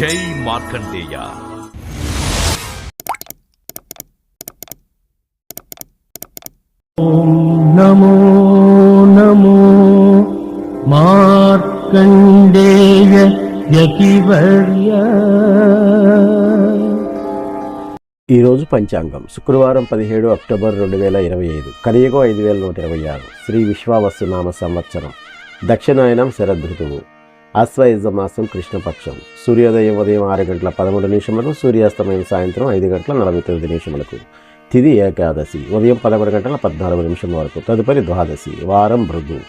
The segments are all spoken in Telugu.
జై మార్కండేయ. నమో నమో మార్కండేయ యతివర్య. ఈరోజు పంచాంగం. శుక్రవారం పదిహేడు అక్టోబర్ రెండు వేల ఇరవై ఐదు. కలియుగం ఐదు వేల నూట ఇరవై ఆరు. శ్రీ విశ్వావస్తు నామ సంవత్సరం. దక్షిణాయనం శరదృతువు. అశ్వయుజ మాసం కృష్ణపక్షం. సూర్యోదయం ఉదయం ఆరు గంటల పదమూడు నిమిషములకు సూర్యాస్తమయం సాయంత్రం ఐదు గంటల నలభై తొమ్మిది నిమిషములకు. తిది ఏకాదశి ఉదయం పదకొండు గంటల పద్నాలుగు నిమిషం వరకు. తదుపరి ద్వాదశి వారం భృగు.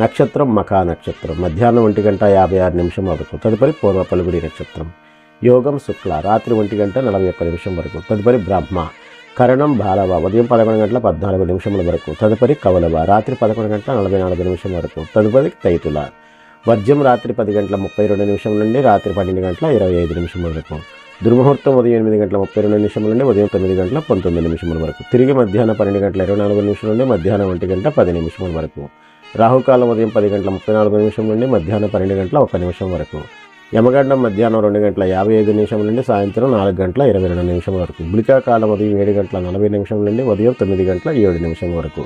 నక్షత్రం మఖా నక్షత్రం. మధ్యాహ్నం ఒంటి గంట యాభై ఆరు నిమిషం వరకు. తదుపరి పూర్వ పలుగుడి నక్షత్రం. యోగం శుక్ల రాత్రి ఒంటి గంట నలభై ఒక్క నిమిషం వరకు. తదుపరి బ్రహ్మ కరణం బాలవ ఉదయం పదకొండు గంటల పద్నాలుగు నిమిషముల వరకు. తదుపరి కవలవ రాత్రి పదకొండు గంటల నలభై నాలుగు నిమిషం వరకు. తదుపరి తైతుల వర్జం రాత్రి పది గంటల ముప్పై రెండు నిమిషం నుండి రాత్రి పన్నెండు గంటల ఇరవై ఐదు నిమిషం వరకు. దుర్ముహూర్తం ఉదయం ఎనిమిది గంటల ముప్పై రెండు నిమిషం నుండి ఉదయం తొమ్మిది గంటల పంతొమ్మిది నిమిషముల వరకు. తిరిగి మధ్యాహ్నం పన్నెండు గంటల ఇరవై నాలుగు నిమిషం నుండి మధ్యాహ్నం ఒంటి గంట పది నిమిషముల వరకు. రాహుకాలం ఉదయం పది గంటల ముప్పై నాలుగు నిమిషం నుండి మధ్యాహ్నం పన్నెండు గంటల ఒక నిమిషం వరకు. యమగండం మధ్యాహ్నం రెండు గంటల యాభై ఐదు నిమిషం నుండి సాయంత్రం నాలుగు గంటల ఇరవై రెండు నిమిషం వరకు. బులికాకాలం ఉదయం ఏడు గంటల నలభై నిమిషం నుండి ఉదయం తొమ్మిది గంటల ఏడు నిమిషం వరకు.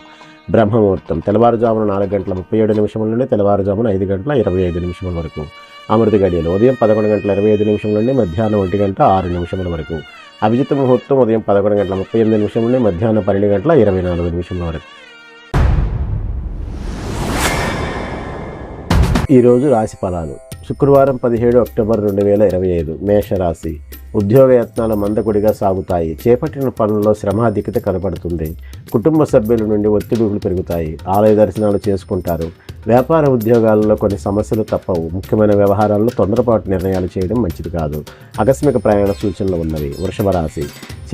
బ్రహ్మముహూర్తం. తెల్లవారుజామున నాలుగు గంటల ముప్పై ఏడు నిమిషముల నుండి తెల్లవారుజామున ఐదు గంటల ఇరవై ఐదు నిమిషముల వరకు. అమృత గడియలు. ఉదయం పదకొండు గంటల ఇరవై ఐదు నిమిషముల నుండి మధ్యాహ్నం ఒంటి గంట ఆరు నిమిషముల వరకు. అభిజిత్ ముహూర్తం ఉదయం పదకొండు గంటల ముప్పై ఎనిమిది నిమిషం నుండి మధ్యాహ్నం పన్నెండు గంటల ఇరవై నాలుగు నిమిషముల వరకు. ఈరోజు రాశి ఫలాలు. శుక్రవారం పదిహేడు అక్టోబర్ రెండు వేల ఇరవై ఐదు మేషరాశి. ఉద్యోగ యత్నాలు మందకొడిగా సాగుతాయి. చేపట్టిన పనుల్లో శ్రమాధికత కనబడుతుంది. కుటుంబ సభ్యుల నుండి ఒత్తిడులు పెరుగుతాయి. ఆలయ దర్శనాలు చేసుకుంటారు. వ్యాపార ఉద్యోగాలలో కొన్ని సమస్యలు తప్పవు. ముఖ్యమైన వ్యవహారాల్లో తొందరపాటు నిర్ణయాలు చేయడం మంచిది కాదు. ఆకస్మిక ప్రయాణ సూచనలు ఉన్నవి. వృషభ రాశి.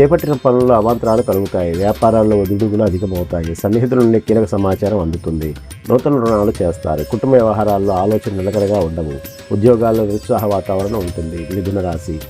చేపట్టిన పనుల్లో అవాంతరాలు కలుగుతాయి. వ్యాపారాల్లో ఒడిదుడుగులు అధికమవుతాయి. సన్నిహితుల నుండి కీలక సమాచారం అందుతుంది. నూతన రుణాలు చేస్తారు. కుటుంబ వ్యవహారాల్లో ఆలోచన నిలకడగా ఉండవు. ఉద్యోగాల్లో నిరుత్సాహ వాతావరణం ఉంటుంది. మిథున రాశి.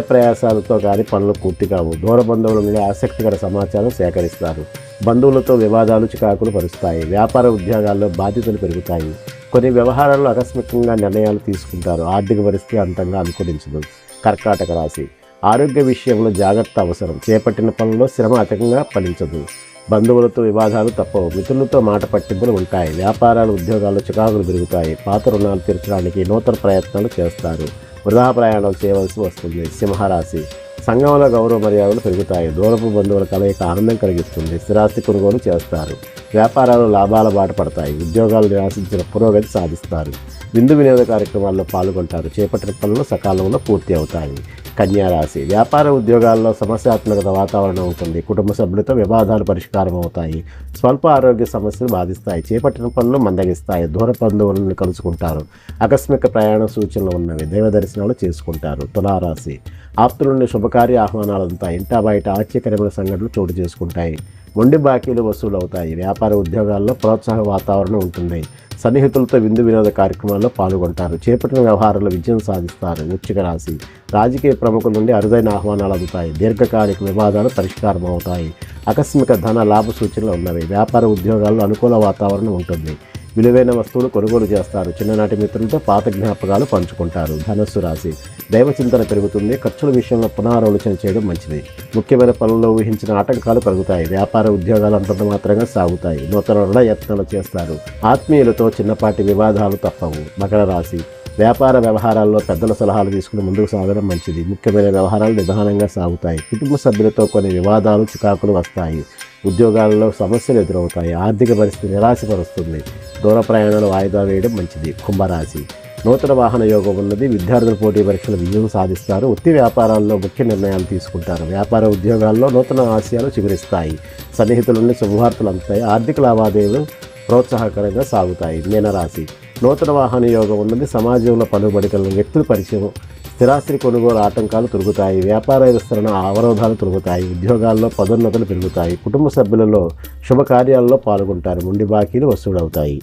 ప్రయాసాలతో కానీ పనులు పూర్తి కావు. దూర బంధువుల నుండి ఆసక్తికర సమాచారం సేకరిస్తారు. బంధువులతో వివాదాలు చికాకులు పరుస్తాయి. వ్యాపార ఉద్యోగాల్లో బాధ్యతలు పెరుగుతాయి. కొన్ని వ్యవహారాల్లో ఆకస్మికంగా నిర్ణయాలు తీసుకుంటారు. ఆర్థిక పరిస్థితి అంతంగా అనుకూలించదు. కర్కాటక రాశి. ఆరోగ్య విషయంలో జాగ్రత్త అవసరం. చేపట్టిన పనుల్లో శ్రమ అధికంగా ఫలించదు. బంధువులతో వివాదాలు తప్పవు. మిత్రులతో మాట పట్టింపులు ఉంటాయి. వ్యాపారాలు ఉద్యోగాల్లో చికాకులు పెరుగుతాయి. పాత రుణాలు తీర్చడానికి నూతన ప్రయత్నాలు చేస్తారు. వృధా ప్రయాణాలు చేయవలసి వస్తుంది. సింహరాశి. సంఘంలో గౌరవ మర్యాదలు పెరుగుతాయి. దూరపు బంధువుల కలయిక ఆనందం కలిగిస్తుంది. స్థిరాస్తి కొనుగోలు చేస్తారు. వ్యాపారాలు లాభాల బాట పడతాయి. ఉద్యోగాలు నిరాశించిన పురోగతి సాధిస్తారు. విందు వినోద కార్యక్రమాల్లో పాల్గొంటారు. చేపట్టిన పనులు సకాలంలో పూర్తి అవుతాయి. కన్యారాశి. వ్యాపార ఉద్యోగాల్లో సమస్యాత్మకత వాతావరణం ఉంటుంది కుటుంబ సభ్యులతో వివాదాలు పరిష్కారం అవుతాయి. స్వల్ప ఆరోగ్య సమస్యలు బాధిస్తాయి. చేపట్టిన పనులు మందగిస్తాయి. దూర బంధువులను కలుసుకుంటారు. ఆకస్మిక ప్రయాణ సూచనలు ఉన్నవి దైవ దర్శనాలు చేసుకుంటారు. తులారాశి. ఆప్తుల నుండి శుభకార్య ఆహ్వానాలు అందుతాయి ఇంటా బయట ఆశ్చర్యకరమైన సంఘటనలు చోటు చేసుకుంటాయి. మొండి బాకీలు వసూలు అవుతాయి వ్యాపార ఉద్యోగాల్లో ప్రోత్సాహ వాతావరణం ఉంటుంది. సన్నిహితులతో విందు వినోద కార్యక్రమాల్లో పాల్గొంటారు. చేపట్టిన వ్యవహారాల్లో విజయం సాధిస్తారు. వృచ్చిక రాశి రాజకీయ ప్రముఖుల నుండి అరుదైన ఆహ్వానాలు అందుతాయి. దీర్ఘకాలిక వివాదాలు పరిష్కారం అవుతాయి ఆకస్మిక ధన లాభ సూచనలు ఉన్నవి. వ్యాపార ఉద్యోగాల్లో అనుకూల వాతావరణం ఉంటుంది. విలువైన వస్తువులు కొనుగోలు చేస్తారు. చిన్ననాటి మిత్రులతో పాత జ్ఞాపకాలు పంచుకుంటారు. ధనస్సు రాశి. దైవ చింతన పెరుగుతుంది. ఖర్చుల విషయంలో పునరాలోచన చేయడం మంచిది. ముఖ్యమైన పనుల్లో ఊహించిన ఆటంకాలు కలుగుతాయి. వ్యాపార ఉద్యోగాలు అంతంత మాత్రంగా సాగుతాయి. నూతన రుణ యత్నాలు చేస్తారు. ఆత్మీయులతో చిన్నపాటి వివాదాలు తప్పవు. మకర రాశి. వ్యాపార వ్యవహారాల్లో పెద్దల సలహాలు తీసుకుని ముందుకు సాగడం మంచిది. ముఖ్యమైన వ్యవహారాలు నిదానంగా సాగుతాయి. కుటుంబ సభ్యులతో కొన్ని వివాదాలు చికాకులు వస్తాయి. ఉద్యోగాల్లో సమస్యలు ఎదురవుతాయి. ఆర్థిక పరిస్థితి నిరాశపరుస్తుంది. దూర ప్రయాణాలు వాయిదా వేయడం మంచిది. కుంభరాశి. నూతన వాహన యోగం ఉన్నది. విద్యార్థుల పోటీ పరీక్షలు విజయం సాధిస్తారు. వృత్తి వ్యాపారాల్లో ముఖ్య నిర్ణయాలు తీసుకుంటారు. వ్యాపార ఉద్యోగాల్లో నూతన ఆశయాలు చిగురిస్తాయి. సన్నిహితుల నుండి శుభవార్తలు అందుతాయి. ఆర్థిక లావాదేవీలు ప్రోత్సాహకరంగా సాగుతాయి. మీనరాశి. నూతన వాహన యోగం ఉన్నది. సమాజంలో పలుబడికలను వ్యక్తుల పరిచయం స్థిరాస్తి కొనుగోలు ఆటంకాలు తొలుగుతాయి. వ్యాపార విస్తరణ అవరోధాలు తొలుగుతాయి. ఉద్యోగాల్లో పదోన్నతులు పెరుగుతాయి. కుటుంబ సభ్యులలో శుభకార్యాల్లో పాల్గొంటారు. ముండి బాకీలు వసూలవుతాయి.